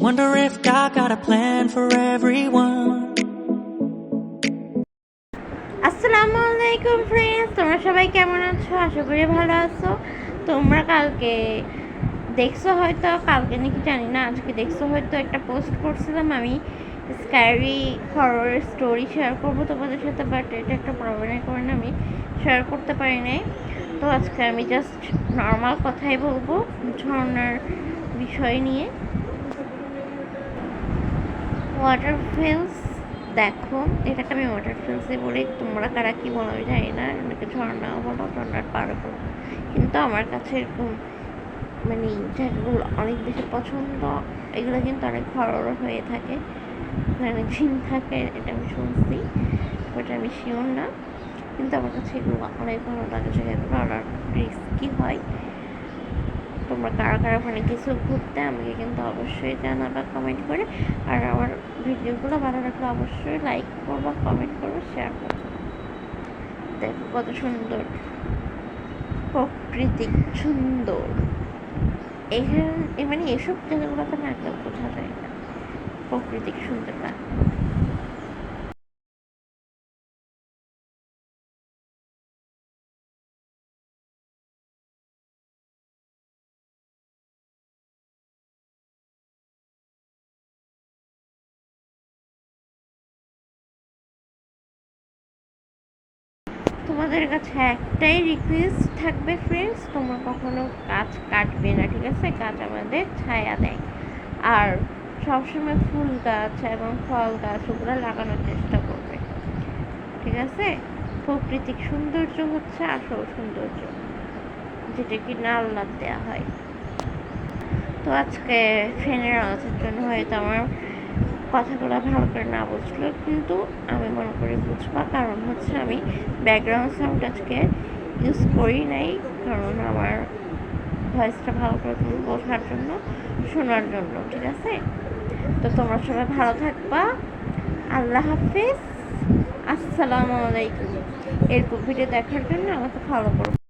Wonder if God got a plan for everyone. আসসালামু আলাইকুম friends তোমরা সবাই কেমন আছো? আশা করি ভালো আছো। তোমরা কালকে দেখছ হয়তো, কালকে নাকি জানি না, আজকে দেখছ হয়তো একটা পোস্ট করছিলাম আমি। স্ক্যারি হরর স্টোরি শেয়ার করব তোমাদের সাথে বাট এটা একটা প্রবলেমের কারণে আমি শেয়ার করতে পারি নাই। তো আজকে আমি জাস্ট নর্মাল কথাই বলব, ঝর্ণার বিষয় নিয়ে। ওয়াটার ফেলস দেখো, এটাকে আমি ওয়াটার ফেলসে বলি। তোমরা কারা কি বলো আমি জানি না। এটাকে ঝর্ণা বলো, ঝর্ণার পাড় বলো। কিন্তু আমার কাছে এরকম মানে জায়গাগুলো অনেক বেশি পছন্দ। এগুলো কিন্তু অনেক হরর হয়ে থাকে। মানে জিন থাকে, এটা আমি শুনছি। ওটা আমি শিওর না। কিন্তু আমার কাছে এগুলো অনেক ভালো লাগে। জায়গাগুলো অনেক রিস্কি হয়। তোমরা কারা কারা ওখানে কিছু ঘুরতে আমাকে কিন্তু অবশ্যই জানাবা কমেন্ট করে। আর আমার ভিডিওগুলো ভালো লাগলে অবশ্যই লাইক করবা কমেন্ট করব শেয়ার করব। দেখো কত সুন্দর। প্রকৃতিক সুন্দর। এখানে মানে এসব জায়গাগুলোতে না কেউ বোঝা যায় না। প্রকৃতিক সুন্দরতা। তোমাদের কাছে একটাই রিকোয়েস্ট থাকবে ফ্রেন্ডস তোমরা কখনো গাছ কাটবে না, ঠিক আছে? গাছ আমাদের ছায়া দেয়। আর সবসময় ফুল গাছ এবং ফল গাছ ওগুলো লাগানোর চেষ্টা করবে। ঠিক আছে? প্রাকৃতিক সৌন্দর্য হচ্ছে আসল সৌন্দর্য, যেটা কি না আল্লাহ দেওয়া হয়। তো আজকে ফ্যানের আওয়াজের জন্য হয়তো আমার কথাগুলো ভালো করে না বুঝলো, কিন্তু আমি মনে করি বুঝবা। কারণ হচ্ছে আমি ব্যাকগ্রাউন্ড সাউন্ড আজকে ইউজ করি নাই, কারণ আমার ভয়েসটা ভালো করে তুমি বোঝার জন্য, শোনার জন্য, ঠিক আছে? তো তোমরা সবাই ভালো থাকবা। আল্লাহ হাফিজ। আসসালামু আলাইকুম। এরকম ভিডিও দেখার জন্য আমাকে ফলো করো।